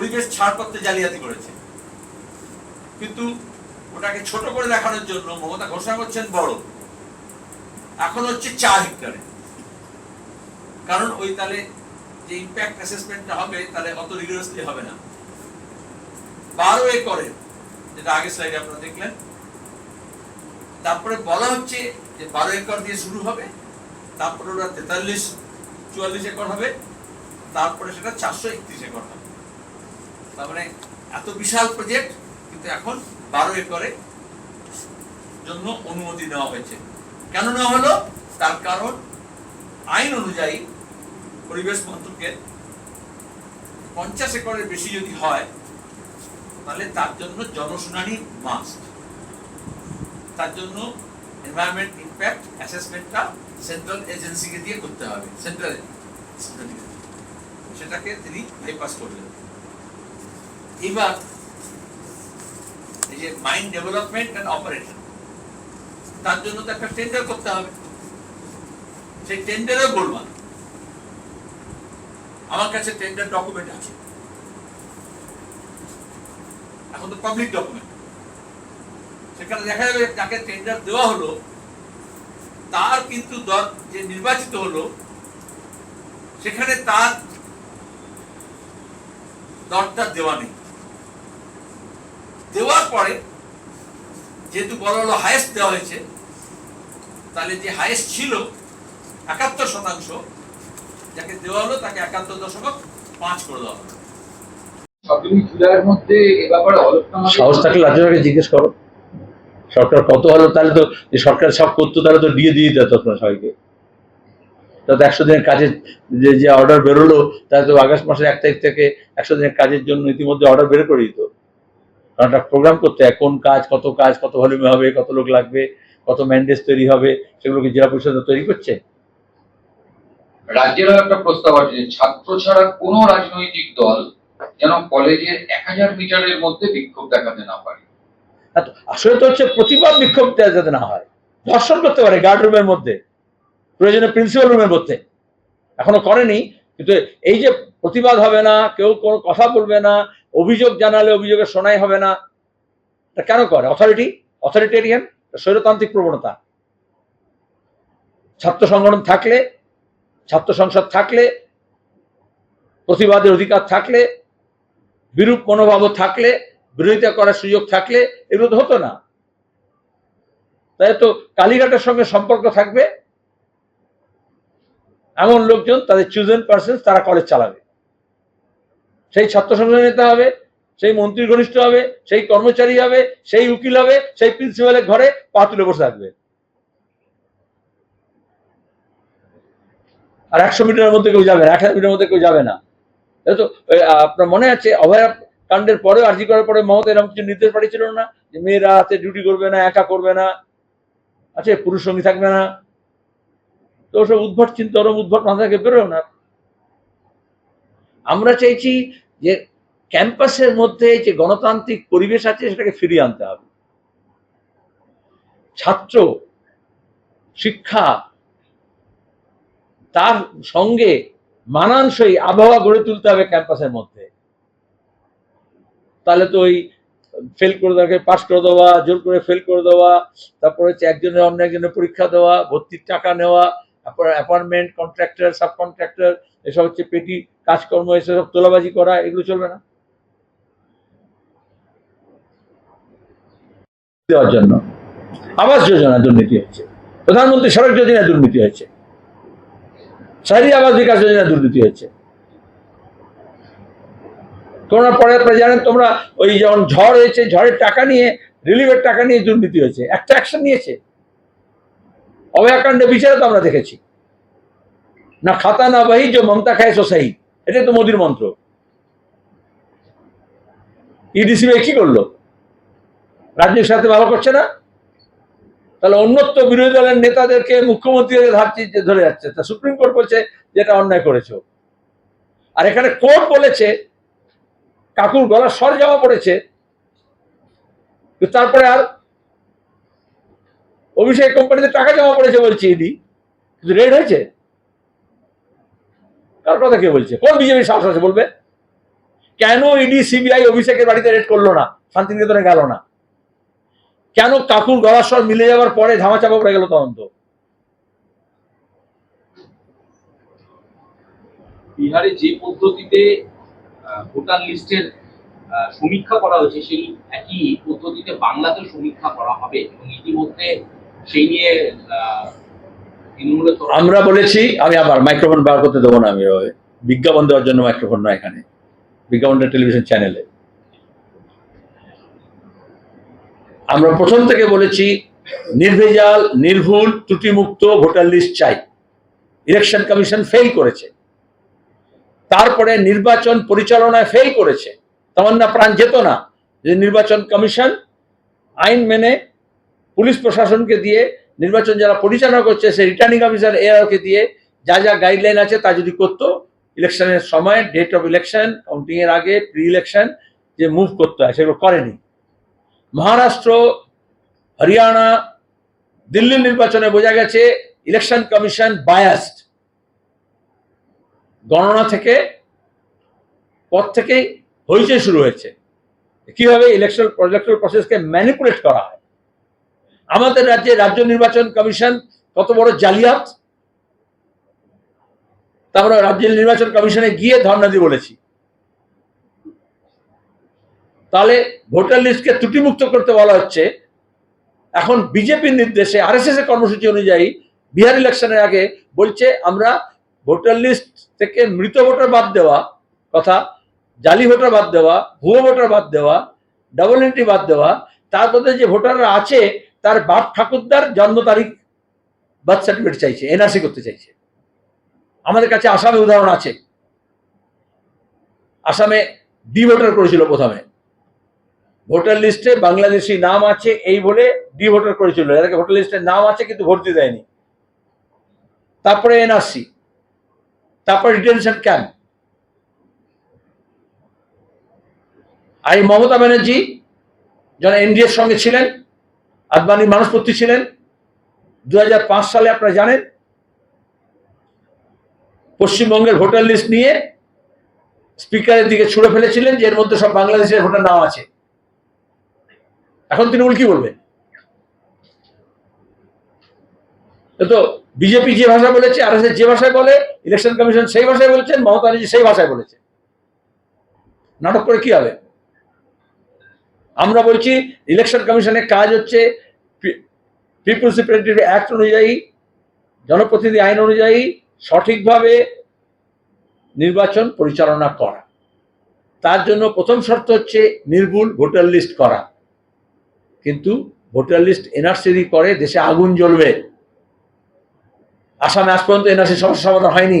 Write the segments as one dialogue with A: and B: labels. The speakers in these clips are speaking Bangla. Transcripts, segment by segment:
A: পরিবেশ ছাড়পত্রে জালিয়াতি করেছে। কিন্তু ওটাকে ছোট করে দেখানোর জন্য মমতা ঘোষণা করছেন বড়। এখন হচ্ছে চার হেক্টরে। কারণ ওই তাহলে যে ইম্প্যাক্ট অ্যাসেসমেন্টটা হবে, তাহলে অত রিগারাসলি হবে না। বারো একরে, যেটা আগের স্লাইডে আপনারা দেখলেন। তারপরে বলা হচ্ছে যে বারো একর দিয়ে শুরু হবে, তারপরে ওরা তেতাল্লিশ, চুয়াল্লিশ একর হবে, তারপরে সেটা চারশো একত্রিশ একর হবে। মানে এত বিশাল প্রজেক্ট কিন্তু এখন বারো একরে জন্য অনুমতি নেওয়া হয়েছে। কেন নেওয়া হলো? তার কারণ আইন অনুযায়ী পরিবেশ মন্ত্রকের পঞ্চাশ একরের বেশি যদি হয়, তাহলে তার জন্য জনশুনানি মাস্ট তার জন্য এনভায়রনমেন্ট ইম্প্যাক্ট অ্যাসেসমেন্টটা সেন্ট্রাল এজেন্সিকে দিয়ে করতে হবে। সেন্ট্রাল সেটাকে তিনি বাইপাস করলেন। এবার এই যে মাইন্ড ডেভেলপমেন্ট অ্যান্ড অপারেশন তার জন্য তো একটা টেন্ডার করতে হবে। সেই টেন্ডারও বলবান আমার কাছে টেন্ডার ডকুমেন্ট আছে। এখন তো পাবলিক ডকুমেন্ট সেখানে দেখা যাবে যাকে টেন্ডার দেওয়া হলো, তার কিন্তু দর যে নির্বাচিত হলো, সেখানে তার দরটা দেওয়া নেই। দেওয়ার পরে যেহেতু বলা হলো হায়েস্ট দেওয়া হয়েছে তাহলে যে হায়েস্ট ছিল একাত্তর শতাংশ যাকে দেওয়া হলো তাকে একাত্তর দশমিক পাঁচ করে দেওয়া হলো।
B: সাহস থাকলে রাজ্য সরকারকে জিজ্ঞেস করো। সরকার কত হলো তাহলে তো যে সরকার সব করতো তাহলে তো দিয়ে দিয়ে দিত তোমরা সবাইকে। তাতে একশো দিনের কাজের যে যে অর্ডার বেরোলো তাহলে তো আগস্ট মাসের এক তারিখ থেকে একশো দিনের কাজের জন্য ইতিমধ্যে অর্ডার বের করে দিত। কারণ একটা প্রোগ্রাম করতে হয় কোন কাজ কত কাজ কত ভলিউমে হবে কত লোক লাগবে কত ম্যান্ডেজ তৈরি হবে সেগুলোকে জেলা পরিষদ তৈরি করছে?
C: রাজ্যেরও একটা প্রস্তাব আছে যে ছাত্র ছাড়া কোনো রাজনৈতিক দল যেন কলেজের এক হাজার মিটারের মধ্যে বিক্ষোভ দেখাতে না পারে।
B: আসলে তো হচ্ছে প্রতিবাদ বিক্ষোভ যাতে না হয়। ধর্ষণ করতে পারে গার্ড রুমের মধ্যে প্রয়োজনে প্রিন্সিপাল রুমের মধ্যে। এখনও করেনি কিন্তু এই যে প্রতিবাদ হবে না কেউ কোনো কথা বলবে না অভিযোগ জানালে অভিযোগের শোনাই হবে না। এটা কেন করে? অথরিটি অথরিটেরিয়ান স্বৈরতান্ত্রিক প্রবণতা। ছাত্র সংগঠন থাকলে, ছাত্র সংসদ থাকলে, প্রতিবাদের অধিকার থাকলে, বিরূপ মনোভাবও থাকলে, বিরোধিতা করার সুযোগ থাকলে, এগুলো তো হতো না। তাই তো কালীঘাটের সঙ্গে সম্পর্ক থাকবে। এমন লোকজন, তাদের চুজেন পার্সন তারা কলেজ চালাবে। সেই ছাত্র সংসদের নেতা হবে, সেই মন্ত্রী ঘনিষ্ঠ হবে, সেই কর্মচারী হবে, সেই উকিল হবে, সেই প্রিন্সিপালের ঘরে পা তুলে বসে থাকবে। আর একশো মিটারের মধ্যে কেউ যাবে না, এক হাজার মিটারের মধ্যে কেউ যাবে না। তো আপনার মনে আছে, অভয়া কাণ্ডের পরেও, আর্জি করার পরে মমতা এরকম কিছু নির্দেশ পাঠিয়েছিল না? যে মেয়েরা হাতে ডিউটি করবে না, একা করবে না? আছে পুরুষ সঙ্গী থাকবে না? তো ওসব উদ্ভট চিন্তা, ওরম উদ্ভট মাথা থেকে বেরোয় না। আমরা চাইছি যে ক্যাম্পাসের মধ্যে যে গণতান্ত্রিক পরিবেশ আছে, সেটাকে ফিরিয়ে আনতে হবে। ছাত্র, শিক্ষা, তার সঙ্গে মানানসই আবহাওয়া গড়ে তুলতে হবে ক্যাম্পাসের মধ্যে। তাহলে তো ওই ফেল করে তাকে পাস করে দেওয়া, জোর করে ফেল করে দেওয়া, তারপরে হচ্ছে একজনের অন্য একজনের পরীক্ষা দেওয়া, ভর্তির টাকা নেওয়া, তারপর অ্যাপয়েন্টমেন্ট কন্ট্রাক্টর সাব কন্ট্রাক্টর এসব হচ্ছে পেটি কাজকর্ম, এসব তোলাবাজি করা, এগুলো চলবে না। দেওয়ার জন্য। আবাস যোজনা দুর্নীতি হচ্ছে। প্রধানমন্ত্রী সড়ক যোজনা দুর্নীতি হয়েছে শহরি আবাস বিকাশ যোজনা দুর্নীতি হয়েছে তোমরা পরে পরে জানেন তোমরা ওই যেমন ঝড় হয়েছে, ঝড়ের টাকা নিয়ে, রিলিফের টাকা নিয়ে দুর্নীতি হয়েছে। একটা অ্যাকশন নিয়েছে। অভয়াকাণ্ডে বিচারে তো আমরা দেখেছি। না খাতা না বাহি, যে মমতা খায় সো সাহি এটাই তো মোদির মন্ত্র। ইডিসি কি করল? রাজ্যের সাথে ভালো করছে না? তাহলে অন্যত্র বিরোধী দলের নেতাদেরকে মুখ্যমন্ত্রী ধারছি ধরে যাচ্ছে, তা সুপ্রিম কোর্ট বলছে যেটা অন্যায় করেছ। আর এখানে কোর্ট বলেছে, কাকুর গলা স্বর জমা পড়েছে। তারপরে আর অভিষেক কোম্পানিতে টাকা জমা পড়েছে বলছে ইডি কিন্তু রেড হয়েছে? কার কথা কে বলছে? কোন বিজেপি সাহস আছে বলবে? কেন ইডি, সিবিআই অভিষেকের বাড়িতে রেড করল না? শান্তিনিকেতনে গেল না। কেন কাকুর গলার স্বর মিলে যাওয়ার পরে ধামাচাপা পড়ে গেল তদন্ত?
D: বিহারে যে পদ্ধতিতে ভোটার লিস্টের সমীক্ষা করা হয়েছে, সেই একই পদ্ধতিতে বাংলাতেও সমীক্ষা করা হবে এবং ইতিমধ্যে সেই নিয়ে
B: আমরা বলেছি, আমি আবার মাইক্রোফোন বার করতে দেবো না আমি বিজ্ঞাপন দেওয়ার জন্য মাইক্রোফোন না এখানে, বিজ্ঞাপনটা টেলিভিশন চ্যানেলে আমরা প্রথম থেকে বলেছি, নির্ভেজাল, নির্ভুল, ত্রুটিমুক্ত ভোটার লিস্ট চাই। ইলেকশন কমিশন ফেল করেছে। তারপরে নির্বাচন পরিচালনায় ফেল করেছে। তামান্না প্রাণ যেত না যে নির্বাচন কমিশন আইন মেনে পুলিশ প্রশাসনকে দিয়ে নির্বাচন যারা পরিচালনা করছে সে রিটার্নিং অফিসার এআরকে দিয়ে যা যা গাইডলাইন আছে তা যদি করতো ইলেকশনের সময় ডেট অফ ইলেকশন কাউন্টিং এর আগে প্রি ইলেকশন যে মুভ করতে হয়, সেগুলো করেনি। মহারাষ্ট্র, হরিয়ানা, দিল্লির নির্বাচনে বোঝা গেছে ইলেকশন কমিশন বায়াসড গণনা থেকে, পর থেকেই হইচই শুরু হয়েছে। কীভাবে ইলেকশন ইলেকট্রাল প্রসেসকে ম্যানিপুলেট করা হয়। আমাদের রাজ্যে রাজ্য নির্বাচন কমিশন কত বড় জালিয়াত? তারপরে রাজ্যের নির্বাচন কমিশনে গিয়ে ধর্ণা দিয়ে বলেছি। তাহলে ভোটার লিস্টকে ত্রুটিমুক্ত করতে বলা হচ্ছে। এখন বিজেপির নির্দেশে আর এস এর কর্মসূচি অনুযায়ী বিহার ইলেকশনের আগে বলছে, আমরা ভোটার লিস্ট থেকে মৃত ভোটার বাদ দেওয়া কথা, জালি ভোটার বাদ দেওয়া, ভুয়ো ভোটার বাদ দেওয়া, ডাবল এন্ট্রি বাদ দেওয়া, তার মধ্যে যে ভোটাররা আছে তার বাপ ঠাকুরদার জন্ম তারিখ বার্থ সার্টিফিকেট চাইছে এনআরসি করতে চাইছে। আমাদের কাছে আসামে উদাহরণ আছে। আসামে ডি ভোটার করেছিল প্রথমে। ভোটার লিস্টে বাংলাদেশি নাম আছে এই বলে ডি ভোটার করেছিল। এদেরকে ভোটার লিস্টে নাম আছে কিন্তু ভোট দিতে দেয়নি। তারপরে এনআরসি তারপরে ডিটেনশন ক্যাম্প আর এই মমতা ব্যানার্জি, যারা এনডিএর সঙ্গে ছিলেন আদবানি মানুষপত্রী ছিলেন। দু হাজার পাঁচ সালে আপনারা জানেন, পশ্চিমবঙ্গের ভোটার লিস্ট নিয়ে স্পিকারের দিকে ছুড়ে ফেলেছিলেন যে এর মধ্যে সব বাংলাদেশের ভোটার নাম আছে। এখন তৃণমূল কি বলবে? এ তো বিজেপি যে ভাষা বলেছে, আর যে ভাষায় বলে, ইলেকশন কমিশন সেই ভাষায় বলেছেন, মমতা সেই ভাষায় বলেছে। নাটক করে কি হবে? আমরা বলছি ইলেকশন কমিশনের কাজ হচ্ছে পিপুলস রিপ্রেজেন্টেটিভ অ্যাক্ট অনুযায়ী, জনপ্রতিনিধি আইন অনুযায়ী সঠিকভাবে নির্বাচন পরিচালনা করা। তার জন্য প্রথম শর্ত হচ্ছে নির্ভুল ভোটার লিস্ট করা। কিন্তু ভোটার লিস্ট এনআরসি করে, দেশে আগুন জ্বলবে। আসামে আজ পর্যন্ত এনআরসি সমস্যা সমাধান হয়নি।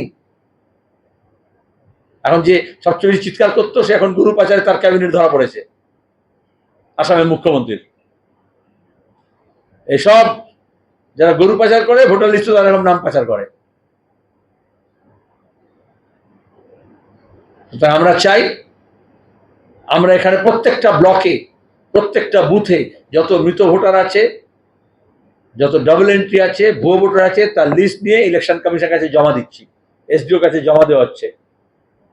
B: এখন যে সবচেয়ে চিৎকার করতো, সে এখন গুরু পাচারে তার ক্যাবিনেট ধরা পড়েছে। আসামের মুখ্যমন্ত্রীর এসব যারা গরু পাচার করে, ভোটার লিস্টে তারা নাম পাচার করে। আমরা চাই, আমরা এখানে প্রত্যেকটা ব্লকে, প্রত্যেকটা বুথে যত মৃত ভোটার আছে, যত ডাবল এন্ট্রি আছে, ভুয়ো ভোটার আছে, তার লিস্ট নিয়ে ইলেকশন কমিশনের কাছে জমা দিচ্ছি। এসডিও কাছে জমা দেওয়া হচ্ছে।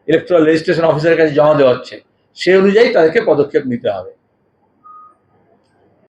B: ইলেকট্রাল রেজিস্ট্রেশন অফিসারের কাছে জমা দেওয়া হচ্ছে। সেই অনুযায়ী তাদেরকে পদক্ষেপ নিতে হবে।